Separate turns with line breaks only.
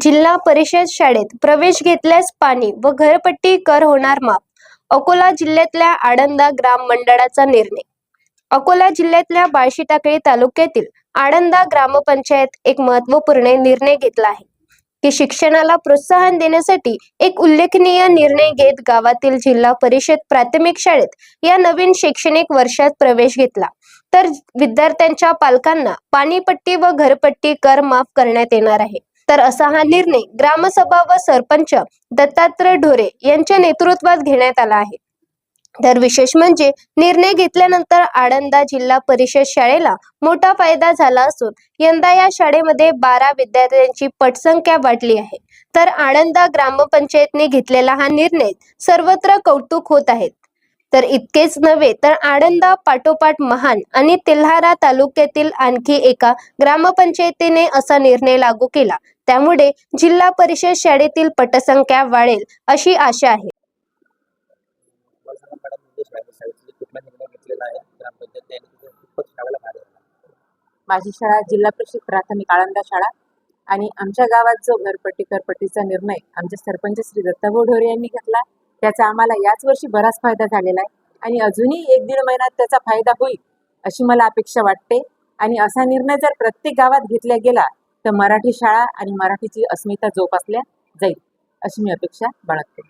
जिल्हा परिषद शाळेत प्रवेश घेतल्यास पाणी व घरपट्टी कर होणार माफ. अकोला जिल्ह्यातल्या आडंदा ग्राम मंडळाचा निर्णय. अकोला जिल्ह्यातल्या बाळशीटाकळी तालुक्यातील आडंदा ग्रामपंचायत एक महत्त्वपूर्ण निर्णय घेतला आहे. की शिक्षणाला प्रोत्साहन देण्यासाठी एक उल्लेखनीय निर्णय घेत गावातील जिल्हा परिषद प्राथमिक शाळेत या नवीन शैक्षणिक वर्षात प्रवेश घेतला. तर विद्यार्थ्यांच्या पालकांना पाणीपट्टी व घरपट्टी कर माफ करण्यात येणार आहे. तर असा हा निर्णय ग्रामसभा व सरपंच दत्तात्रय ढोरे यांच्या नेतृत्वात घेण्यात आला आहे. तर विशेष म्हणजे निर्णय घेतल्यानंतर आळंदा जिल्हा परिषद शाळेला मोठा फायदा झाला असून यंदा या शाळेमध्ये बारा विद्यार्थ्यांची पटसंख्या वाढली आहे. तर आळंदा ग्रामपंचायतने घेतलेला हा निर्णय सर्वत्र कौतुक होत आहेत तर इतकेच नव्हे तर आळंदा पाठोपाठ महान आणि तेल्हारा तालुक्यातील आणखी एका ग्रामपंचायतीने असा निर्णय लागू केला. त्यामुळे जिल्हा परिषद शाळेतील पटसंख्या वाढेल अशी आशा आहे.
माझी शाळा जिल्हा परिषद प्राथमिक आळंदा शाळा आणि आमच्या गावात जो घरपट्टी करपट्टीचा निर्णय आमचे सरपंच श्री दत्ता बोढोरे यांनी घेतला. त्याचा आम्हाला याच वर्षी बराच फायदा झालेला आहे. आणि अजूनही एक दीड महिन्यात त्याचा फायदा होईल अशी मला अपेक्षा वाटते. आणि असा निर्णय जर प्रत्येक गावात घेतला गेला तर मराठी शाळा आणि मराठीची अस्मिता जोपासल्या जाईल अशी मी अपेक्षा बाळगते.